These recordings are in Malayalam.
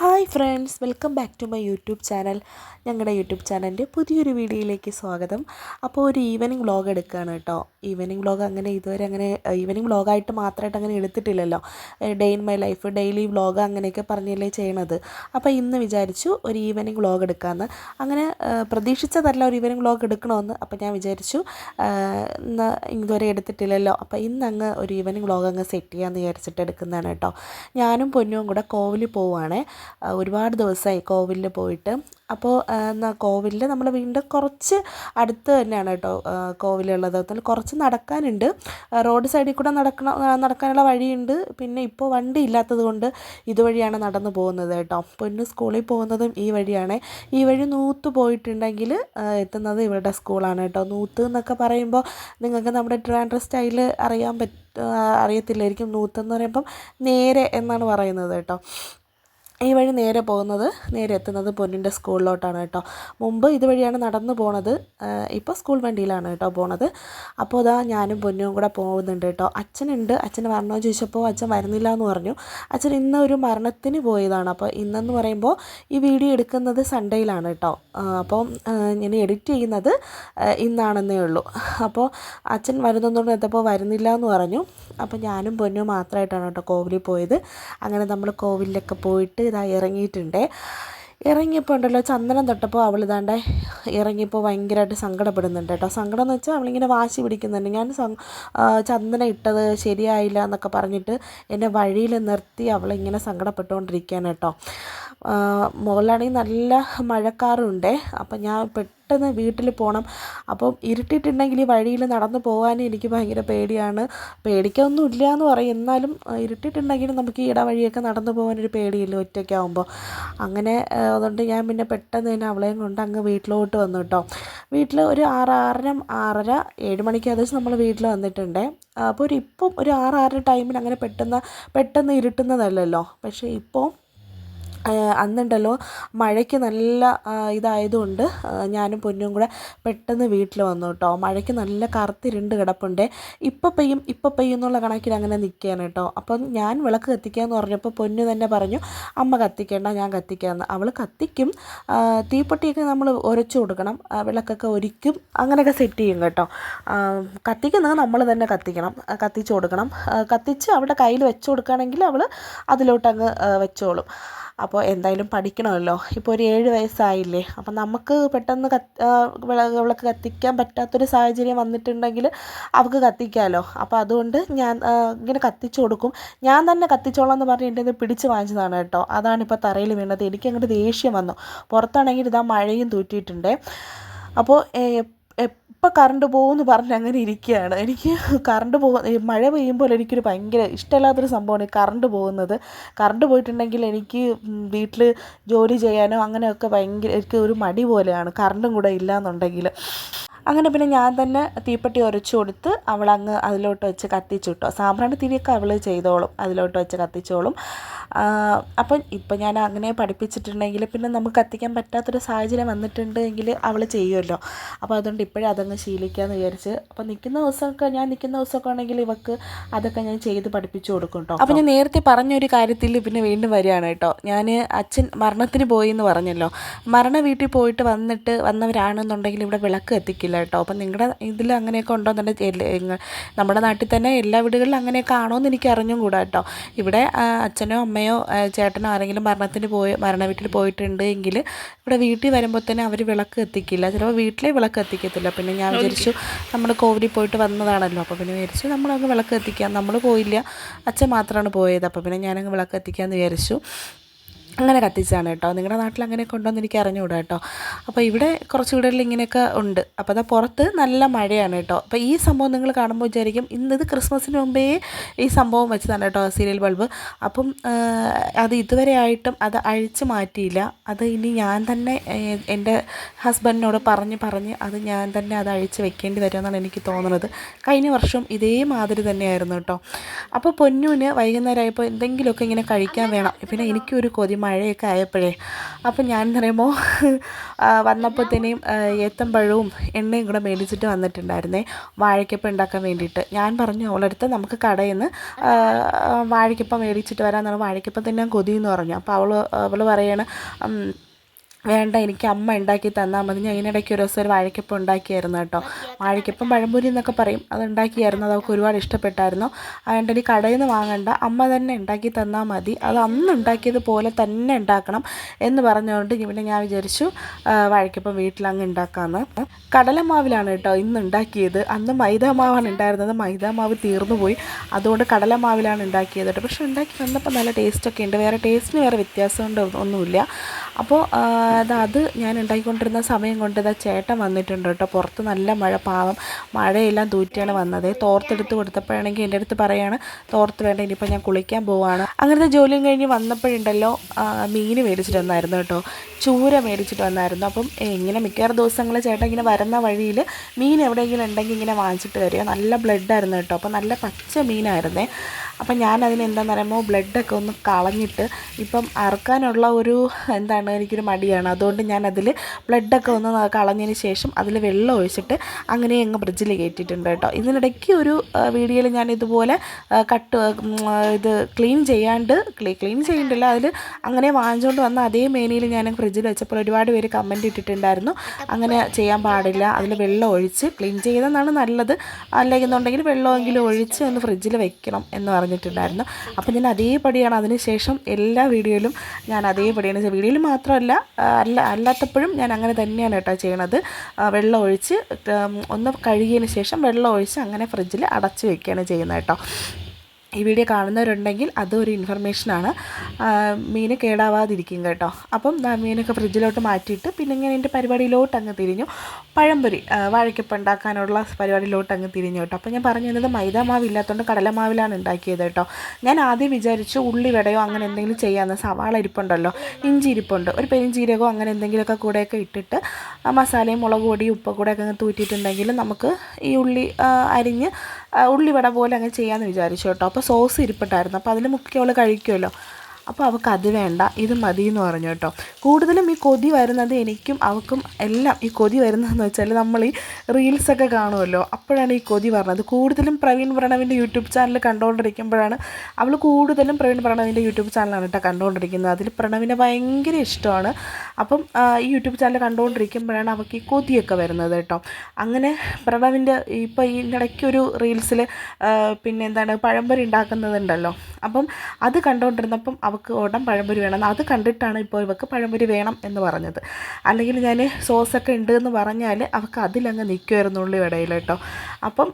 Ha! Hi friends welcome back to my YouTube channel. ഞങ്ങളുടെ യൂട്യൂബ് ചാനലിന്റെ പുതിയൊരു വീഡിയോയിലേക്ക് സ്വാഗതം. അപ്പോൾ ഒരു ഈവനിങ് വ്ളോഗ് എടുക്കുകയാണ് കേട്ടോ. ഈവനിങ് വ്ളോഗ് അങ്ങനെ ഇതുവരെ അങ്ങനെ ഈവനിങ് വ്ളോഗായിട്ട് മാത്രമായിട്ട് അങ്ങനെ എടുത്തിട്ടില്ലല്ലോ. Day in my life daily vlog അങ്ങനെയൊക്കെ പറഞ്ഞല്ലേ ചെയ്യണത്. അപ്പോൾ ഇന്ന് വിചാരിച്ചു ഒരു ഈവനിങ് വ്ളോഗ് എടുക്കാമെന്ന് അങ്ങനെ പ്രതീക്ഷിച്ചതല്ല ഒരു ഈവനിങ് വ്ളോഗ് എടുക്കണമെന്ന് അപ്പോൾ ഞാൻ വിചാരിച്ചു ഇന്ന് ഇതുവരെ എടുത്തിട്ടില്ലല്ലോ. അപ്പോൾ ഇന്ന് അങ്ങ് ഒരു ഈവനിങ് വ്ളോഗ് അങ്ങ് സെറ്റ് ചെയ്യാമെന്ന് വിചാരിച്ചിട്ട് എടുക്കുന്നതാണ് കേട്ടോ. ഞാനും പൊന്നും കൂടെ കോവിലിൽ പോവുകയാണേ ഒരുപാട് ദിവസമായി കോവിലിൽ പോയിട്ട്. അപ്പോൾ എന്നാൽ കോവിലിൽ നമ്മൾ വീണ്ടും കുറച്ച് അടുത്ത് തന്നെയാണ് കേട്ടോ കോവിലുള്ളത്. എന്നാൽ കുറച്ച് നടക്കാനുണ്ട്. റോഡ് സൈഡിൽ കൂടെ നടക്കണം നടക്കാനുള്ള വഴിയുണ്ട്. പിന്നെ ഇപ്പോൾ വണ്ടി ഇല്ലാത്തത് കൊണ്ട് ഇതുവഴിയാണ് നടന്നു പോകുന്നത് കേട്ടോ. പൊന്നു സ്കൂളിൽ പോകുന്നതും ഈ വഴിയാണ്. ഈ വഴി നൂത്ത് പോയിട്ടുണ്ടെങ്കിൽ എത്തുന്നത് ഇവരുടെ സ്കൂളാണ് കേട്ടോ. നൂത്ത് എന്നൊക്കെ പറയുമ്പോൾ നിങ്ങൾക്ക് നമ്മുടെ ട്രാൻഡർ സ്റ്റൈൽ അറിയാൻ പറ്റ അറിയത്തില്ലായിരിക്കും. നൂത്ത് എന്ന് പറയുമ്പം നേരെ എന്നാണ് പറയുന്നത് കേട്ടോ. ഈ വഴി നേരെ പോകുന്നത് നേരെ എത്തുന്നത് പൊന്നിന്റെ സ്കൂളിലോട്ടാണ് കേട്ടോ. മുമ്പ് ഇതുവഴിയാണ് നടന്നു പോണത് ഇപ്പോൾ സ്കൂൾ വണ്ടിയിലാണ് കേട്ടോ പോണത്. അപ്പോൾ അതാ ഞാനും പൊന്നും കൂടെ പോകുന്നുണ്ട് കേട്ടോ. അച്ഛനുണ്ട്. അച്ഛന് വരണോ ചോദിച്ചപ്പോൾ അച്ഛൻ വരുന്നില്ല എന്ന് പറഞ്ഞു. അച്ഛൻ ഇന്ന് ഒരു മരണത്തിന് പോയതാണ്. അപ്പോൾ ഇന്നെന്ന് പറയുമ്പോൾ ഈ വീഡിയോ എടുക്കുന്നത് സൺഡേയിലാണ് കേട്ടോ. അപ്പോൾ ഞാൻ എഡിറ്റ് ചെയ്യുന്നത് ഇന്നാണെന്നേ ഉള്ളൂ. അപ്പോൾ അച്ഛൻ വരുന്നതുകൊണ്ട് എത്തപ്പോൾ വരുന്നില്ല എന്ന് പറഞ്ഞു. അപ്പോൾ ഞാനും പൊന്നും മാത്രമായിട്ടാണ് കേട്ടോ കോവിലിൽ പോയത്. അങ്ങനെ നമ്മൾ കോവിലിലൊക്കെ പോയിട്ട് ഇതാ ഇറങ്ങിയിട്ടുണ്ട്. ഇറങ്ങിയപ്പോൾ ഉണ്ടല്ലോ ചന്ദനം തൊട്ടപ്പോൾ അവൾ ഇതാണ്ട് ഇറങ്ങിയപ്പോൾ ഭയങ്കരമായിട്ട് സങ്കടപ്പെടുന്നുണ്ട് കേട്ടോ. സങ്കടം എന്ന് വെച്ചാൽ അവളിങ്ങനെ വാശി പിടിക്കുന്നുണ്ട്. ഞാൻ ചന്ദനം ഇട്ടത് ശരിയായില്ല എന്നൊക്കെ പറഞ്ഞിട്ട് എന്നെ വഴിയിൽ നിർത്തി അവളിങ്ങനെ സങ്കടപ്പെട്ടുകൊണ്ടിരിക്കുകയാണ് കേട്ടോ. മുകളിലാണെങ്കിൽ നല്ല മഴക്കാറുണ്ട്. അപ്പം ഞാൻ പെട്ടെന്ന് വീട്ടിൽ പോകണം അപ്പം ഇരുട്ടിയിട്ടുണ്ടെങ്കിൽ ഈ വഴിയിൽ നടന്നു പോകാനും എനിക്ക് ഭയങ്കര പേടിയാണ്. പേടിക്കൊന്നും ഇല്ല എന്ന് പറയും. എന്നാലും ഇരുട്ടിട്ടുണ്ടെങ്കിലും നമുക്ക് ഈ ഇടവഴിയൊക്കെ നടന്നു പോകാനൊരു പേടിയില്ല ഒറ്റയ്ക്കാവുമ്പോൾ അങ്ങനെ അതുകൊണ്ട് ഞാൻ പിന്നെ പെട്ടെന്ന് തന്നെ അവളെയും കൊണ്ട് അങ്ങ് വീട്ടിലോട്ട് വന്നു കേട്ടോ വീട്ടിൽ ഒരു ആറ് ആറര ആറര ഏഴ് മണിക്ക് ഏകദേശം നമ്മൾ വീട്ടിൽ വന്നിട്ടുണ്ട്. അപ്പോൾ ഒരു ഇപ്പം ഒരു ആറ് ആറര ടൈമിൽ അങ്ങനെ പെട്ടെന്ന് പെട്ടെന്ന് ഇരുട്ടുന്നതല്ലല്ലോ. പക്ഷേ ഇപ്പോൾ അന്നുണ്ടല്ലോ മഴയ്ക്ക് നല്ല ഇതായതുകൊണ്ട് ഞാനും പൊന്നും കൂടെ പെട്ടെന്ന് വീട്ടിൽ വന്നു കേട്ടോ. മഴയ്ക്ക് നല്ല കറുത്തിരുണ്ട് കിടപ്പുണ്ട്. ഇപ്പം പെയ്യും ഇപ്പം പെയ്യും എന്നുള്ള കണക്കിൽ അങ്ങനെ നിൽക്കുകയാണ് കേട്ടോ. അപ്പം ഞാൻ വിളക്ക് കത്തിക്കാമെന്ന് പറഞ്ഞപ്പോൾ പൊന്നു തന്നെ പറഞ്ഞു അമ്മ കത്തിക്കേണ്ട ഞാൻ കത്തിക്കാമെന്ന് അവൾ കത്തിക്കും. തീപ്പൊട്ടിയൊക്കെ നമ്മൾ ഉരച്ചു കൊടുക്കണം. വിളക്കൊക്കെ ഒരിക്കും. അങ്ങനെയൊക്കെ സെറ്റ് ചെയ്യും കേട്ടോ. കത്തിക്കുന്നത് നമ്മൾ തന്നെ കത്തിക്കണം കത്തിച്ചു കൊടുക്കണം. കത്തിച്ച് അവിടെ കയ്യിൽ വെച്ച് കൊടുക്കുകയാണെങ്കിൽ അവൾ അതിലോട്ടങ്ങ് വെച്ചോളും. അപ്പോൾ എന്തായാലും പഠിക്കണമല്ലോ. ഇപ്പോൾ ഒരു ഏഴ് വയസ്സായില്ലേ. അപ്പം നമുക്ക് പെട്ടെന്ന് വിളക്ക് കത്തിക്കാൻ പറ്റാത്തൊരു സാഹചര്യം വന്നിട്ടുണ്ടെങ്കിൽ അവൾക്ക് കത്തിക്കാമല്ലോ അപ്പോൾ അതുകൊണ്ട് ഞാൻ ഇങ്ങനെ കത്തിച്ചു കൊടുക്കും. ഞാൻ തന്നെ കത്തിച്ചോളാം എന്ന് പറഞ്ഞ് എന്റെ ഇത് പിടിച്ച് വാങ്ങിച്ചതാണ് കേട്ടോ. അതാണ് ഇപ്പോൾ തറയിൽ വീണത്. എനിക്ക് അങ്ങോട്ട് ദേഷ്യം വന്നു. പുറത്താണെങ്കിൽ ഇതാ മഴയും തൂറ്റിയിട്ടുണ്ട്. അപ്പോൾ എപ്പോൾ കറണ്ട് പോകുമെന്ന് പറഞ്ഞ് അങ്ങനെ ഇരിക്കുകയാണ്. എനിക്ക് കറണ്ട് പോകുന്ന മഴ പെയ്യുമ്പോൾ എനിക്കൊരു ഭയങ്കര ഇഷ്ടമില്ലാത്തൊരു സംഭവമാണ് ഈ കറണ്ട് പോകുന്നത്. കറണ്ട് പോയിട്ടുണ്ടെങ്കിൽ എനിക്ക് വീട്ടിൽ ജോലി ചെയ്യാനോ അങ്ങനെയൊക്കെ ഭയങ്കര എനിക്ക് ഒരു മടി പോലെയാണ്. കറണ്ടും കൂടെ ഇല്ല എന്നുണ്ടെങ്കിൽ അങ്ങനെ പിന്നെ ഞാൻ തന്നെ തീപ്പെട്ടി ഉരച്ചു കൊടുത്ത് അവളങ്ങ് അതിലോട്ട് വെച്ച് കത്തിച്ചുട്ടോ സാമ്പ്രാണി തിരിയൊക്കെ അവൾ ചെയ്തോളും അതിലോട്ട് വെച്ച് കത്തിച്ചോളും. അപ്പം ഇപ്പം ഞാൻ അങ്ങനെ പഠിപ്പിച്ചിട്ടുണ്ടെങ്കിൽ പിന്നെ നമുക്ക് കത്തിക്കാൻ പറ്റാത്തൊരു സാഹചര്യം വന്നിട്ടുണ്ട് എങ്കിൽ അവൾ ചെയ്യുമല്ലോ അപ്പോൾ അതുകൊണ്ട് ഇപ്പോഴും അതങ്ങ് ശീലിക്കാമെന്ന് വിചാരിച്ച് അപ്പോൾ നിൽക്കുന്ന ദിവസമൊക്കെ ഞാൻ നിൽക്കുന്ന ദിവസമൊക്കെ ആണെങ്കിൽ ഇവക്ക് അതൊക്കെ ഞാൻ ചെയ്ത് പഠിപ്പിച്ചു കൊടുക്കും കേട്ടോ അപ്പോൾ ഞാൻ നേരത്തെ പറഞ്ഞൊരു കാര്യത്തിൽ പിന്നെ വീണ്ടും വരികയാണ് കേട്ടോ ഞാൻ അച്ഛൻ മരണത്തിന് പോയി എന്ന് പറഞ്ഞല്ലോ. മരണ വീട്ടിൽ പോയിട്ട് വന്നിട്ട് വന്നവരാണെന്നുണ്ടെങ്കിൽ ഇവിടെ വിളക്ക് കത്തിക്കില്ല കേട്ടോ. അപ്പം നിങ്ങളുടെ ഇതിൽ അങ്ങനെയൊക്കെ ഉണ്ടോ എന്നുണ്ടെങ്കിൽ നമ്മുടെ നാട്ടിൽ തന്നെ എല്ലാ വീടുകളിലും അങ്ങനെയൊക്കെ ആണോ എന്ന് എനിക്ക് അറിഞ്ഞും കൂടാ കേട്ടോ. ഇവിടെ അച്ഛനോ അമ്മയോ ചേട്ടനോ ആരെങ്കിലും മരണത്തിന് പോയി മരണ വീട്ടിൽ പോയിട്ടുണ്ട് എങ്കിൽ ഇവിടെ വീട്ടിൽ വരുമ്പോൾ തന്നെ അവർ വിളക്ക് എത്തിക്കില്ല ചിലപ്പോൾ വീട്ടിലെ വിളക്ക് എത്തിക്കത്തില്ല പിന്നെ ഞാൻ വിചാരിച്ചു നമ്മൾ കോവിലിൽ പോയിട്ട് വന്നതാണല്ലോ. അപ്പോൾ പിന്നെ വിചാരിച്ചു നമ്മളങ്ങ് വിളക്ക് എത്തിക്കാം നമ്മൾ പോയില്ല. അച്ഛൻ മാത്രമാണ് പോയത്. അപ്പോൾ പിന്നെ ഞാനങ്ങ് വിളക്ക് എത്തിക്കാമെന്ന് വിചാരിച്ചു. അങ്ങനെ കത്തിച്ചാണ് കേട്ടോ. നിങ്ങളുടെ നാട്ടിൽ അങ്ങനെയൊക്കെ ഉണ്ടോയെന്ന് എനിക്ക് അറിഞ്ഞുകൂടാ കേട്ടോ. അപ്പോൾ ഇവിടെ കുറച്ച് വീടുകളിൽ ഇങ്ങനെയൊക്കെ ഉണ്ട്. അപ്പോൾ അതാ പുറത്ത് നല്ല മഴയാണ് കേട്ടോ. അപ്പോൾ ഈ സംഭവം നിങ്ങൾ കാണുമ്പോൾ വിചാരിക്കും ഇന്നത് ക്രിസ്മസിന് മുമ്പേ ഈ സംഭവം വെച്ചതാണ് കേട്ടോ സീരിയൽ ബൾബ്. അപ്പം അത് ഇതുവരെ ആയിട്ടും അത് അഴിച്ചു മാറ്റിയില്ല. അത് ഇനി ഞാൻ തന്നെ എന്റെ ഹസ്ബൻഡിനോട് പറഞ്ഞ് പറഞ്ഞ് അത് ഞാൻ തന്നെ അത് അഴിച്ച് വെക്കേണ്ടി വരുമെന്നാണ് എനിക്ക് തോന്നുന്നത് കഴിഞ്ഞ വർഷം ഇതേ ഇതേമാതിരി തന്നെയായിരുന്നു കേട്ടോ. അപ്പോൾ പൊന്നൂന് വൈകുന്നേരമായപ്പോൾ എന്തെങ്കിലുമൊക്കെ ഇങ്ങനെ കഴിക്കാൻ വേണം. പിന്നെ എനിക്കൊരു കൊതി മഴയൊക്കെ ആയപ്പോഴേ. അപ്പം ഞാൻ പറയുമ്പോൾ വന്നപ്പോഴത്തേനെയും ഏത്തമ്പഴവും എണ്ണയും കൂടെ മേടിച്ചിട്ട് വന്നിട്ടുണ്ടായിരുന്നേ വാഴയ്ക്കപ്പം ഉണ്ടാക്കാൻ വേണ്ടിയിട്ട്. ഞാൻ പറഞ്ഞു അവളടുത്ത് നമുക്ക് കടയിൽ നിന്ന് വാഴയ്ക്കപ്പം മേടിച്ചിട്ട് വരാമെന്നാണ്. വാഴയ്ക്കപ്പം തന്നെ കൊതിയെന്ന് പറഞ്ഞു. അപ്പോൾ അവൾ അവൾ പറയാണ് "ഉം, വേണ്ട എനിക്ക് അമ്മ ഉണ്ടാക്കി തന്നാൽ മതി. ഞാൻ ഇതിനിടയ്ക്ക് ഒരു ദിവസം ഒരു വാഴക്കപ്പം ഉണ്ടാക്കിയായിരുന്നു കേട്ടോ. വാഴക്കപ്പം പഴംപൊരി എന്നൊക്കെ പറയും. അത് ഉണ്ടാക്കിയായിരുന്നു. അത് അവൾക്ക് ഒരുപാട് ഇഷ്ടപ്പെട്ടായിരുന്നു. അതുകൊണ്ട് ഇനി കടയിൽ നിന്ന് വാങ്ങണ്ട. അമ്മ തന്നെ ഉണ്ടാക്കി തന്നാൽ മതി. അത് അന്ന് ഉണ്ടാക്കിയത് പോലെ തന്നെ ഉണ്ടാക്കണം എന്ന് പറഞ്ഞുകൊണ്ട് പിന്നെ ഞാൻ വിചാരിച്ചു വാഴക്കപ്പം വീട്ടിലങ്ങ് ഉണ്ടാക്കാമെന്ന് കടലമാവിലാണ് കേട്ടോ ഇന്ന് ഉണ്ടാക്കിയത്. അന്ന് മൈദാമാവാണ് ഉണ്ടായിരുന്നത്. മൈദാമാവ് തീർന്നു പോയി അതുകൊണ്ട് കടലമാവിലാണ് ഉണ്ടാക്കിയത് കേട്ടോ. പക്ഷെ ഉണ്ടാക്കി വന്നപ്പോൾ നല്ല ടേസ്റ്റൊക്കെ ഉണ്ട്. വേറെ ടേസ്റ്റിന് വേറെ വ്യത്യാസം ഒന്നുമില്ല. അപ്പോൾ അത് ഞാൻ ഉണ്ടായിക്കൊണ്ടിരുന്ന സമയം കൊണ്ട് ഇതാ ചേട്ടൻ വന്നിട്ടുണ്ട് കേട്ടോ. പുറത്ത് നല്ല മഴ പാവം. മഴയെല്ലാം തൂറ്റിയാണ് വന്നത്. തോർത്തെടുത്ത് കൊടുത്തപ്പോഴാണെങ്കിൽ എന്റെ അടുത്ത് പറയാണ് തോർത്ത് വേണ്ട ഇനിയിപ്പോൾ ഞാൻ കുളിക്കാൻ പോവാണ്. അങ്ങനത്തെ ജോലിയും കഴിഞ്ഞ് വന്നപ്പോഴുണ്ടല്ലോ മീൻ മേടിച്ചിട്ട് വന്നായിരുന്നു കേട്ടോ. ചൂര മേടിച്ചിട്ട് വന്നായിരുന്നു. അപ്പം ഇങ്ങനെ മിക്കവാറും ദിവസങ്ങൾ ചേട്ടൻ ഇങ്ങനെ വരുന്ന വഴിയിൽ മീൻ എവിടെയെങ്കിലും ഉണ്ടെങ്കിൽ ഇങ്ങനെ വാങ്ങിച്ചിട്ട് വരിക. നല്ല ബ്ലഡായിരുന്നു കേട്ടോ. അപ്പോൾ നല്ല പച്ച മീനായിരുന്നേ. അപ്പം ഞാൻ അതിന് എന്താണെന്ന് പറയുമ്പോൾ ബ്ലഡൊക്കെ ഒന്ന് കളഞ്ഞിട്ട് ഇപ്പം അറുക്കാനുള്ള ഒരു എന്താണ് എനിക്കൊരു മടിയാണ്. അതുകൊണ്ട് ഞാൻ അതിൽ ബ്ലഡൊക്കെ ഒന്ന് കളഞ്ഞതിന് ശേഷം അതിൽ വെള്ളം ഒഴിച്ചിട്ട് അങ്ങനെ അങ്ങ് ഫ്രിഡ്ജിൽ കയറ്റിയിട്ടുണ്ട് കേട്ടോ. ഇതിനിടയ്ക്ക് ഒരു വീഡിയോയിൽ ഞാൻ ഇതുപോലെ കട്ട് ഇത് ക്ലീൻ ചെയ്യാണ്ട് ക്ലീ ക്ലീൻ ചെയ്യണ്ടല്ല അതിൽ അങ്ങനെ വാങ്ങിച്ചുകൊണ്ട് വന്ന അതേ മേനിയിൽ ഞാൻ ഫ്രിഡ്ജിൽ വെച്ചപ്പോൾ ഒരുപാട് പേര് കമന്റ് ഇട്ടിട്ടുണ്ടായിരുന്നു. അങ്ങനെ ചെയ്യാൻ പാടില്ല. അതിൽ വെള്ളം ഒഴിച്ച് ക്ലീൻ ചെയ്തെന്നാണ് നല്ലത്. അല്ലെന്നുണ്ടെങ്കിൽ വെള്ളമെങ്കിലും ഒഴിച്ച് ഒന്ന് ഫ്രിഡ്ജിൽ വെക്കണം എന്ന് പറഞ്ഞിട്ടുണ്ടായിരുന്നു. അപ്പോൾ ഞാൻ അതേപടിയാണ്. അതിന് ശേഷം എല്ലാ വീഡിയോയിലും ഞാൻ അതേപടിയാണ്. വീഡിയോയിൽ മാത്രമല്ല അല്ല അല്ലാത്തപ്പോഴും ഞാൻ അങ്ങനെ തന്നെയാണ് കേട്ടോ ചെയ്യണത്. വെള്ളം ഒഴിച്ച് ഒന്ന് കഴുകിയതിന് ശേഷം വെള്ളം ഒഴിച്ച് അങ്ങനെ ഫ്രിഡ്ജിൽ അടച്ച് വെക്കുകയാണ് ചെയ്യുന്നത് കേട്ടോ. ഈ വീഡിയോ കാണുന്നവരുണ്ടെങ്കിൽ അതൊരു ഇൻഫർമേഷനാണ് മീൻ കേടാവാതിരിക്കും കേട്ടോ. അപ്പം മീനൊക്കെ ഫ്രിഡ്ജിലോട്ട് മാറ്റിയിട്ട് പിന്നെ ഇങ്ങനെ എന്റെ പരിപാടിയിലോട്ട് അങ്ങ് തിരിഞ്ഞു. പഴംപൊരി വാഴയ്ക്കപ്പം ഉണ്ടാക്കാനുള്ള പരിപാടിയിലോട്ട് അങ്ങ് തിരിഞ്ഞു കേട്ടോ. അപ്പോൾ ഞാൻ പറഞ്ഞു തന്നത് മൈദ മാവ് ഇല്ലാത്തതുകൊണ്ട് കടലമാവിലാണ് ഉണ്ടാക്കിയത് കേട്ടോ. ഞാൻ ആദ്യം വിചാരിച്ചു ഉള്ളി വടയോ അങ്ങനെ എന്തെങ്കിലും ചെയ്യാമെന്ന് സവാള ഇരിപ്പുണ്ടല്ലോ ഇഞ്ചി ഇരിപ്പുണ്ട്. ഒരു പെരിഞ്ചീരകോ അങ്ങനെ എന്തെങ്കിലുമൊക്കെ കൂടെയൊക്കെ ഇട്ടിട്ട് മസാലയും മുളക് പൊടിയും ഉപ്പ് കൂടെ ഒക്കെ അങ്ങ് തൂറ്റിയിട്ടുണ്ടെങ്കിൽ നമുക്ക് ഈ ഉള്ളി അരിഞ്ഞ് ഉള്ളി ഉള്ളിവട പോലെ അങ്ങ് ചെയ്യാമെന്ന് വിചാരിച്ചു കേട്ടോ. അപ്പോൾ സോസ് ഇരിപ്പുണ്ടായിരുന്നു. അപ്പോൾ അതിൽ മുക്കി അവൾ കഴിക്കുമല്ലോ അപ്പോൾ അവൾക്ക് അത് വേണ്ട ഇത് മതി എന്ന് പറഞ്ഞു കേട്ടോ. കൂടുതലും ഈ കൊതി വരുന്നത് എനിക്കും അവൾക്കും എല്ലാം ഈ കൊതി വരുന്നതെന്ന് വെച്ചാൽ നമ്മൾ ഈ റീൽസൊക്കെ കാണുമല്ലോ അപ്പോഴാണ് ഈ കൊതി പറഞ്ഞത് കൂടുതലും പ്രവീൺ പ്രണവിന്റെ യൂട്യൂബ് ചാനൽ കണ്ടുകൊണ്ടിരിക്കുമ്പോഴാണ് അവൾ കൂടുതലും പ്രവീൺ പ്രണവിന്റെ യൂട്യൂബ് ചാനലാണ് കേട്ടോ കണ്ടുകൊണ്ടിരിക്കുന്നത്. അതിൽ പ്രണവിനെ ഭയങ്കര ഇഷ്ടമാണ്. അപ്പം ഈ യൂട്യൂബ് ചാനൽ കണ്ടുകൊണ്ടിരിക്കുമ്പോഴാണ് അവൾക്ക് ഈ കൊതിയൊക്കെ വരുന്നത് കേട്ടോ. അങ്ങനെ പ്രണവിന്റെ ഇപ്പോൾ ഈ ഇടയ്ക്കൊരു റീൽസിൽ പിന്നെ എന്താണ് പഴംപൊരി ഉണ്ടാക്കുന്നതുണ്ടല്ലോ. അപ്പം അത് കണ്ടുകൊണ്ടിരുന്നപ്പം അവൾക്ക് ഉടൻ പഴംപൊരി വേണം. അത് കണ്ടിട്ടാണ് ഇപ്പോൾ ഇവൾക്ക് പഴംപൊരി വേണം എന്ന് പറഞ്ഞത്. അല്ലെങ്കിൽ ഞാൻ സോസൊക്കെ ഉണ്ട് എന്ന് പറഞ്ഞാൽ അവൾക്ക് അതിലങ്ങ് നിൽക്കുമായിരുന്നു ഉള്ളി ഇടയിൽ കേട്ടോ. അപ്പം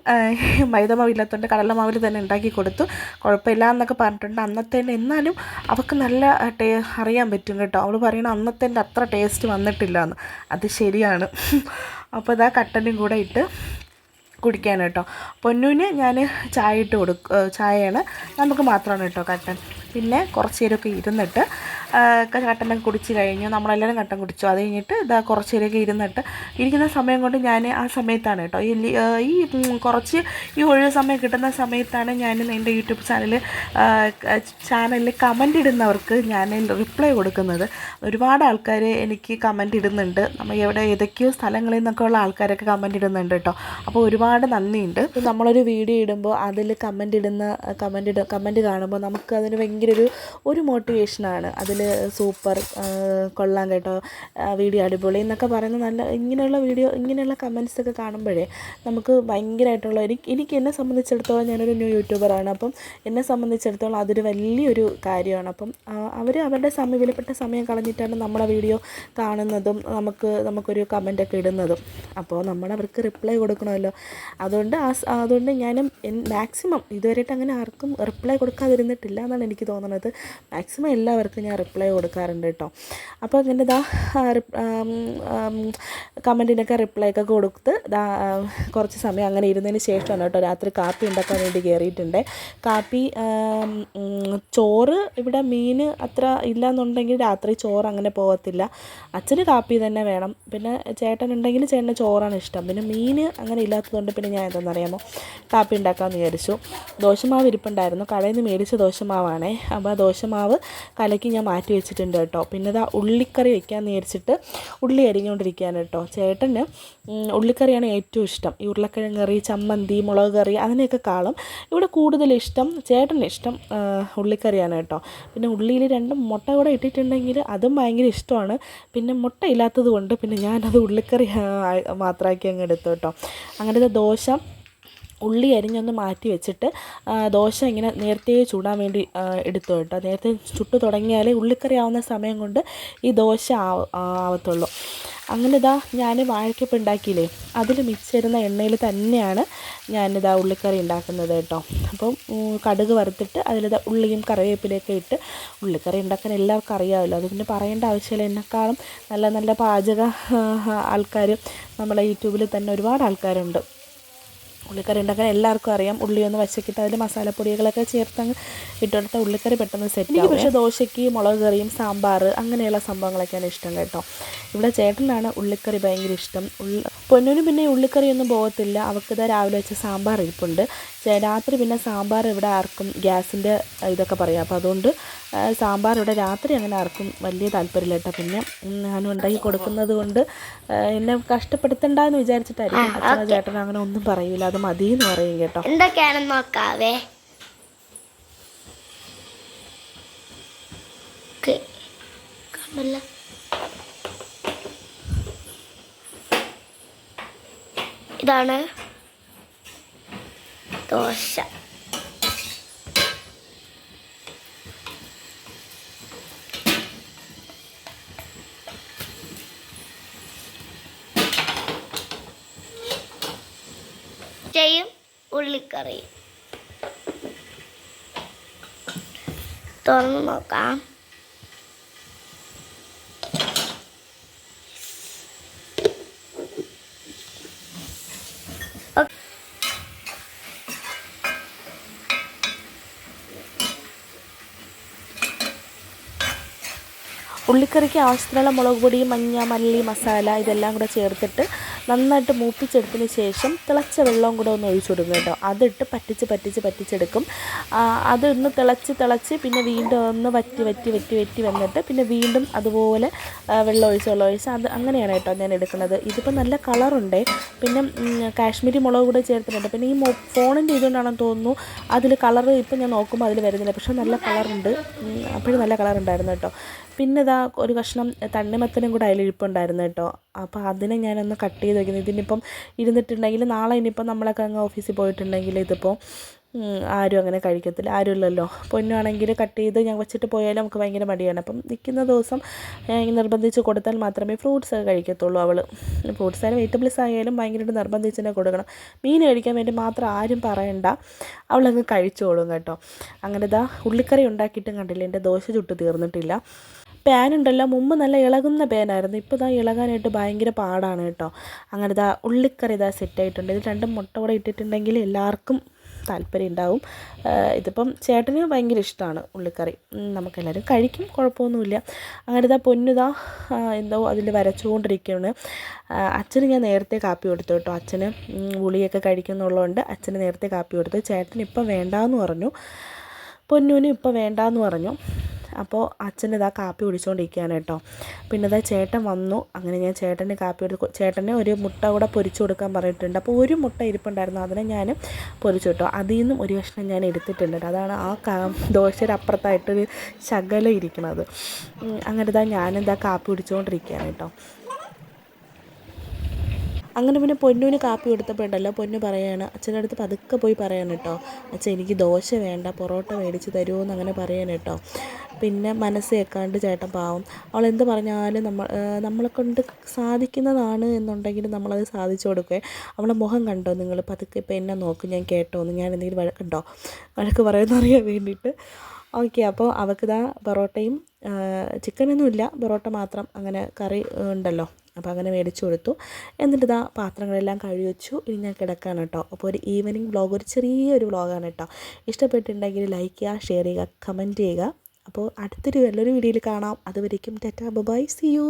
മൈദമാവ് ഇല്ലാത്തതുകൊണ്ട് കടലമാവിൽ തന്നെ ഉണ്ടാക്കി കൊടുത്തു. കുഴപ്പമില്ല എന്നൊക്കെ പറഞ്ഞിട്ടുണ്ട്. അന്നത്തെ എന്നാലും അവൾക്ക് നല്ല ടേ അറിയാൻ പറ്റും കേട്ടോ. അവൾ പറയണ അന്നത്തെ അത്ര ടേസ്റ്റ് വന്നിട്ടില്ല എന്ന് അത് ശരിയാണ്. അപ്പോൾ ഇതാ കട്ടനും കൂടെ ഇട്ട് കുടിക്കാൻ കേട്ടോ. പൊന്നുവിന് ഞാൻ ചായ ഇട്ട് കൊടുക്കും ചായയാണ്. നമുക്ക് മാത്രമാണ് കേട്ടോ കട്ടൻ. പിന്നെ കുറച്ച് നേരമൊക്കെ ഇരുന്നിട്ട് കട്ടനൊക്കെ കുടിച്ച് കഴിഞ്ഞു. നമ്മളെല്ലാവരും കട്ടൻ കുടിച്ചു. അത് കഴിഞ്ഞിട്ട് ഇതാ കുറച്ച് നേരമൊക്കെ ഇരുന്നിട്ട് ഇരിക്കുന്ന സമയം കൊണ്ട് ഞാൻ ആ സമയത്താണ് കേട്ടോ. ഈ ഈ കുറച്ച് ഈ ഒഴിവ് സമയം കിട്ടുന്ന സമയത്താണ് ഞാൻ എന്റെ യൂട്യൂബ് ചാനൽ ചാനലിൽ കമന്റ് ഇടുന്നവർക്ക് ഞാൻ റിപ്ലൈ കൊടുക്കുന്നത്. ഒരുപാട് ആൾക്കാർ എനിക്ക് കമന്റ് ഇടുന്നുണ്ട്. നമ്മൾ എവിടെ ഏതൊക്കെയോ സ്ഥലങ്ങളിൽ നിന്നൊക്കെ ഉള്ള ആൾക്കാരൊക്കെ കമന്റ് ഇടുന്നുണ്ട് കേട്ടോ. അപ്പോൾ ഒരുപാട് നന്ദിയുണ്ട്. നമ്മളൊരു വീഡിയോ ഇടുമ്പോൾ അതിൽ കമന്റ് ഇടുന്ന കമന്റ് ഇട കമന്റ് കാണുമ്പോൾ നമുക്ക് അതിന് ഭയങ്കര ഒരു ഒരു മോട്ടിവേഷനാണ് അതിൽ സൂപ്പർ കൊള്ളാം കേട്ടോ വീഡിയോ അടിപൊളി എന്നൊക്കെ പറയുന്ന നല്ല ഇങ്ങനെയുള്ള വീഡിയോ ഇങ്ങനെയുള്ള കമൻസൊക്കെ കാണുമ്പോഴേ നമുക്ക് ഭയങ്കരമായിട്ടുള്ള എനിക്ക് എനിക്ക് എന്നെ സംബന്ധിച്ചിടത്തോളം ഞാനൊരു ന്യൂ യൂട്യൂബറാണ്. അപ്പം എന്നെ സംബന്ധിച്ചിടത്തോളം അതൊരു വലിയൊരു കാര്യമാണ്. അപ്പം അവർ അവരുടെ സമയം വിലപ്പെട്ട സമയം കളഞ്ഞിട്ടാണ് നമ്മുടെ വീഡിയോ കാണുന്നതും നമുക്ക് നമുക്കൊരു കമന്റൊക്കെ ഇടുന്നതും. അപ്പോൾ നമ്മൾ അവർക്ക് റിപ്ലൈ കൊടുക്കണമല്ലോ. അതുകൊണ്ട് ആ അതുകൊണ്ട് ഞാനും മാക്സിമം ഇതുവരെയായിട്ട് അങ്ങനെ ആർക്കും റിപ്ലൈ കൊടുക്കാതിരുന്നിട്ടില്ല എന്നാണ് എനിക്ക് തോന്നുന്നത്. മാക്സിമം എല്ലാവർക്കും ഞാൻ റിപ്ലൈ കൊടുക്കാറുണ്ട് കേട്ടോ അപ്പോൾ അങ്ങനെ ഇതാ കമന്റിനൊക്കെ റിപ്ലൈ ഒക്കെ കൊടുത്ത് കുറച്ച് സമയം അങ്ങനെ ഇരുന്നതിന് ശേഷമാണ് കേട്ടോ രാത്രി കാപ്പി ഉണ്ടാക്കാൻ വേണ്ടി കയറിയിട്ടുണ്ട് കാപ്പി ചോറ് ഇവിടെ മീൻ അത്ര ഇല്ല എന്നുണ്ടെങ്കിൽ രാത്രി ചോറ് അങ്ങനെ പോകത്തില്ല അച്ഛന് കാപ്പി തന്നെ വേണം. പിന്നെ ചേട്ടനുണ്ടെങ്കിൽ ചേട്ടന് ചോറാണ് ഇഷ്ടം. പിന്നെ മീൻ അങ്ങനെ ഇല്ലാത്തതുകൊണ്ട് പിന്നെ ഞാൻ എന്താണെന്നറിയാമോ കാപ്പി ഉണ്ടാക്കാമെന്ന് വിചാരിച്ചു. ദോശമാവ് ഇരിപ്പുണ്ടായിരുന്നു. കടയിൽ നിന്ന് മേടിച്ച ദോശമാവാണേ. അപ്പോൾ ആ ദോശമാവ് കലക്കി ഞാൻ മാറ്റി വെച്ചിട്ടുണ്ട് കേട്ടോ. പിന്നെ ഇതാ ഉള്ളിക്കറി വെക്കാൻ നേരിച്ചിട്ട് ഉള്ളി അരിഞ്ഞുകൊണ്ടിരിക്കുകയാണ് കേട്ടോ. ചേട്ടന് ഉള്ളിക്കറിയാണ് ഏറ്റവും ഇഷ്ടം. ഈ ഉരുളക്കിഴങ്ങ് കറി ചമ്മന്തി മുളക് കറി അതിനെയൊക്കെ കാളും ഇവിടെ കൂടുതൽ ഇഷ്ടം ചേട്ടന് ഇഷ്ടം ഉള്ളിക്കറിയാണ് കേട്ടോ. പിന്നെ ഉള്ളിയിൽ രണ്ടും മുട്ട കൂടെ ഇട്ടിട്ടുണ്ടെങ്കിൽ അതും ഭയങ്കര ഇഷ്ടമാണ്. പിന്നെ മുട്ട ഇല്ലാത്തത് കൊണ്ട് പിന്നെ ഞാനത് ഉള്ളിക്കറി മാത്രമാക്കി അങ്ങ് എടുത്തു കേട്ടോ. അങ്ങനത്തെ ദോശ ഉള്ളി അരിഞ്ഞൊന്ന് മാറ്റി വെച്ചിട്ട് ദോശ ഇങ്ങനെ നേരത്തെ ചൂടാൻ വേണ്ടി എടുത്തു കേട്ടോ. നേരത്തെ ചുട്ടു തുടങ്ങിയാൽ ഉള്ളിക്കറി ആവുന്ന സമയം കൊണ്ട് ഈ ദോശ ആവ ആവത്തുള്ളൂ. അങ്ങനെ ഇതാ ഞാൻ വാഴക്കപ്പ് ഉണ്ടാക്കിയില്ലേ അതിൽ മിച്ചിരുന്ന എണ്ണയിൽ തന്നെയാണ് ഞാനിതാ ഉള്ളിക്കറി ഉണ്ടാക്കുന്നത് കേട്ടോ. അപ്പം കടുക് വറുത്തിട്ട് അതിലിതാ ഉള്ളിയും കറിവേപ്പിലൊക്കെ ഇട്ട് ഉള്ളിക്കറി ഉണ്ടാക്കാൻ എല്ലാവർക്കും അറിയാമല്ലോ. അത് പിന്നെ പറയേണ്ട ആവശ്യമില്ല. എന്നെക്കാളും നല്ല നല്ല പാചക ആൾക്കാർ നമ്മളെ യൂട്യൂബിൽ തന്നെ ഒരുപാട് ആൾക്കാരുണ്ട്. ഉള്ളിക്കറി ഉണ്ടാക്കാൻ എല്ലാവർക്കും അറിയാം. ഉള്ളി ഒന്ന് വശക്കിട്ട് അതിൽ മസാലപ്പൊടികളൊക്കെ ചേർത്ത് അങ്ങ് ഇട്ടുകൊടുത്ത ഉള്ളിക്കറി പെട്ടെന്ന് സെറ്റ് ആവും. പക്ഷേ ദോശയ്ക്ക് മുളക് കറിയും സാമ്പാർ അങ്ങനെയുള്ള സംഭവങ്ങളൊക്കെയാണ് ഇഷ്ടം കേട്ടോ. ഇവിടെ ചേട്ടനാണ് ഉള്ളിക്കറി ഭയങ്കര ഇഷ്ടം. ഉള്ളി പൊന്നിന് പിന്നെ ഉള്ളിക്കറിയൊന്നും പോകത്തില്ല. അവൾക്ക് ഇതാ രാവിലെ വെച്ച സാമ്പാർ ഇരിപ്പുണ്ട്. രാത്രി പിന്നെ സാമ്പാർ ഇവിടെ ആർക്കും ഗ്യാസിന്റെ ഇതൊക്കെ പറയാം. അപ്പോൾ അതുകൊണ്ട് സാമ്പാർ ഇവിടെ രാത്രി അങ്ങനെ ആർക്കും വലിയ താല്പര്യമില്ല കേട്ടോ. പിന്നെ ഞാനും ഞാൻ ഉണ്ടാക്കി കൊടുക്കുന്നത് കൊണ്ട് എന്നെ എന്നെ കഷ്ടപ്പെടുത്തണ്ടെന്ന് വിചാരിച്ചിട്ടായിരിക്കും അച്ഛനും ചേട്ടനും അങ്ങനെ ഒന്നും പറയൂല. അത് മതി എന്ന് പറയും കേട്ടോ. എന്തൊക്കെയാണെന്ന് നോക്കാവേ? ഇതാണ് ദോശ ചെയ്യും ഉള്ളിക്കറിയും തുറന്ന് നോക്കാം. ഉള്ളിക്കറിക്ക് ആവശ്യത്തിനുള്ള മുളക് പൊടി മഞ്ഞ മല്ലി മസാല ഇതെല്ലാം കൂടെ ചേർത്തിട്ട് നന്നായിട്ട് മൂപ്പിച്ചെടുത്തതിന് ശേഷം തിളച്ച വെള്ളവും കൂടെ ഒന്ന് ഒഴിച്ചു കൊടുക്കും കേട്ടോ. അതിട്ട് പറ്റിച്ച് പറ്റിച്ച് പറ്റിച്ചെടുക്കും. അതൊന്ന് തിളച്ച് തിളച്ച് പിന്നെ വീണ്ടും ഒന്ന് വറ്റി വറ്റി വറ്റി വറ്റി വന്നിട്ട് പിന്നെ വീണ്ടും അതുപോലെ വെള്ളം ഒഴിച്ച് വെള്ളം ഒഴിച്ച് അത് അങ്ങനെയാണ് കേട്ടോ ഞാൻ എടുക്കുന്നത്. ഇതിപ്പോൾ നല്ല കളറുണ്ട്. പിന്നെ കാശ്മീരി മുളക് കൂടെ ചേർത്തിട്ടുണ്ട്. പിന്നെ ഈ ഫോണിന്റെ ഇതുകൊണ്ടാണെന്ന് തോന്നുന്നു അതിൽ കളർ ഇപ്പം ഞാൻ നോക്കുമ്പോൾ അതിൽ വരുന്നില്ല. പക്ഷേ നല്ല കളറുണ്ട്. അപ്പോഴും നല്ല കളറുണ്ടായിരുന്നു കേട്ടോ. പിന്നെ ഇതാ ഒരു കഷ്ണം തണ്ണിമത്തനും കൂടെ അതിലിരിപ്പുണ്ടായിരുന്നു കേട്ടോ. അപ്പോൾ അതിനെ ഞാനൊന്ന് കട്ട് ചെയ്ത് വയ്ക്കുന്നത് ഇതിനിപ്പം ഇരുന്നിട്ടുണ്ടെങ്കിൽ നാളെ ഇനിയിപ്പം നമ്മളൊക്കെ അങ്ങ് ഓഫീസിൽ പോയിട്ടുണ്ടെങ്കിൽ ഇതിപ്പോൾ ആരും അങ്ങനെ കഴിക്കത്തില്ല. ആരുമില്ലല്ലോ. പൊന്നുവാണെങ്കിൽ കട്ട് ചെയ്ത് ഞാൻ വെച്ചിട്ട് പോയാലും നമുക്ക് ഭയങ്കര മടിയാണ്. അപ്പം നിൽക്കുന്ന ദിവസം നിർബന്ധിച്ച് കൊടുത്താൽ മാത്രമേ ഫ്രൂട്ട്സ് ഒക്കെ കഴിക്കത്തുള്ളൂ അവൾ ഫ്രൂട്ട്സ് ആയാലും വെജിറ്റബിൾസ് ആയാലും ഭയങ്കരമായിട്ട് നിർബന്ധിച്ച് തന്നെ കൊടുക്കണം. മീൻ കഴിക്കാൻ വേണ്ടി മാത്രം ആരും പറയണ്ട. അവളങ്ങ് കഴിച്ചോളും കേട്ടോ. അങ്ങനെ ഇതാ ഉള്ളിക്കറി ഉണ്ടാക്കിയിട്ടും കണ്ടില്ല. എന്റെ ദോശ ചുട്ട് തീർന്നിട്ടില്ല. പാൻ ഉണ്ടല്ലോ. മുമ്പ് നല്ല ഇളകുന്ന പാനായിരുന്നു ഇപ്പോൾ ഇതാ ഇളകാനായിട്ട് ഭയങ്കര പാടാണ് കേട്ടോ. അങ്ങനെ ഇതാ ഉള്ളിക്കറി ഇതാ സെറ്റായിട്ടുണ്ട് ഇത് രണ്ടും മുട്ട കൂടെ ഇട്ടിട്ടുണ്ടെങ്കിൽ എല്ലാവർക്കും താല്പര്യം ഉണ്ടാവും. ഇതിപ്പം ചേട്ടന് ഭയങ്കര ഇഷ്ടമാണ് ഉള്ളിക്കറി. നമുക്കെല്ലാവരും കഴിക്കും കുഴപ്പമൊന്നുമില്ല. അങ്ങനെ ഇതാ പൊന്നുതാ എന്തോ അതിൽ വരച്ചുകൊണ്ടിരിക്കുകയാണ് അച്ഛന് ഞാൻ നേരത്തെ കാപ്പി കൊടുത്തു കേട്ടോ. അച്ഛന് ഉളിയൊക്കെ കഴിക്കുന്നുള്ളതുകൊണ്ട് അച്ഛന് നേരത്തെ കാപ്പി കൊടുത്തു. ചേട്ടന് ഇപ്പം വേണ്ടാന്ന് പറഞ്ഞു. പൊന്നൂന് ഇപ്പം വേണ്ടാന്ന് പറഞ്ഞു. അപ്പോൾ അച്ഛൻ ഇതാ കാപ്പി കുടിച്ചുകൊണ്ടിരിക്കുകയാണ് കേട്ടോ. പിന്നെ ഇതാ ചേട്ടൻ വന്നു. അങ്ങനെ ഞാൻ ചേട്ടന് കാപ്പി എടുത്ത്. ഒരു മുട്ട കൂടെ പൊരിച്ചു കൊടുക്കാൻ പറഞ്ഞിട്ടുണ്ട്. അപ്പോൾ ഒരു മുട്ട ഇരിപ്പുണ്ടായിരുന്നു. അതിനെ ഞാൻ പൊരിച്ചു കേട്ടോ. അതിൽ നിന്നും ഒരു കഷ്ണം ഞാൻ എടുത്തിട്ടുണ്ട് അതാണ് ആ ദോശയുടെ അപ്പുറത്തായിട്ടൊരു ശകലം ഇരിക്കുന്നത് അങ്ങനെ ഇതാ ഞാനെന്താ കാപ്പി കുടിച്ചുകൊണ്ടിരിക്കുകയാണ് കേട്ടോ. അങ്ങനെ പിന്നെ പൊന്നുവിന് കാപ്പി കൊടുത്തപ്പോൾ ഉണ്ടല്ലോ പൊന്നു പറയാണ് അച്ഛന്റെ അടുത്ത് പതുക്കെ പോയി പറയാണ് കേട്ടോ. അച്ഛൻ എനിക്ക് ദോശ വേണ്ട പൊറോട്ട മേടിച്ച് തരുമോ എന്ന് അങ്ങനെ പറയാൻ കേട്ടോ. പിന്നെ മനസ്സ് കേൾക്കാണ്ട് ചേട്ടൻ പാവം. അവൾ എന്ത് പറഞ്ഞാലും നമ്മൾ നമ്മളെ കൊണ്ട് സാധിക്കുന്നതാണ് എന്നുണ്ടെങ്കിൽ നമ്മളത് സാധിച്ചു കൊടുക്കുക അവളെ മുഖം കണ്ടോ നിങ്ങൾ? പതുക്കെ ഇപ്പം എന്നെ നോക്കും ഞാൻ കേട്ടോ എന്ന് ഞാൻ എന്തെങ്കിലും വഴക്കുണ്ടോ വഴക്ക് പറയുമെന്ന് അറിയാൻ വേണ്ടിയിട്ട്. ഓക്കെ അപ്പോൾ അവൾക്ക് ഇതാ പൊറോട്ടയും ചിക്കനൊന്നുമില്ല. പൊറോട്ട മാത്രം അങ്ങനെ കറി ഉണ്ടല്ലോ. അപ്പോൾ അങ്ങനെ മേടിച്ചു കൊടുത്തു. എന്നിട്ട് ഇതാ പാത്രങ്ങളെല്ലാം കഴുകി വെച്ചു. ഇനി ഞാൻ കിടക്കാണ് കേട്ടോ. അപ്പോൾ ഒരു ഈവനിങ് വ്ളോഗ് ഒരു ചെറിയൊരു വ്ളോഗാണ് കേട്ടോ. ഇഷ്ടപ്പെട്ടിട്ടുണ്ടെങ്കിൽ ലൈക്ക് ചെയ്യുക ഷെയർ ചെയ്യുക കമന്റ് ചെയ്യുക. അപ്പോൾ അടുത്തൊരു നല്ലൊരു വീഡിയോയിൽ കാണാം. അതുവരേക്കും ടെറ്റാ ബൈ സി യു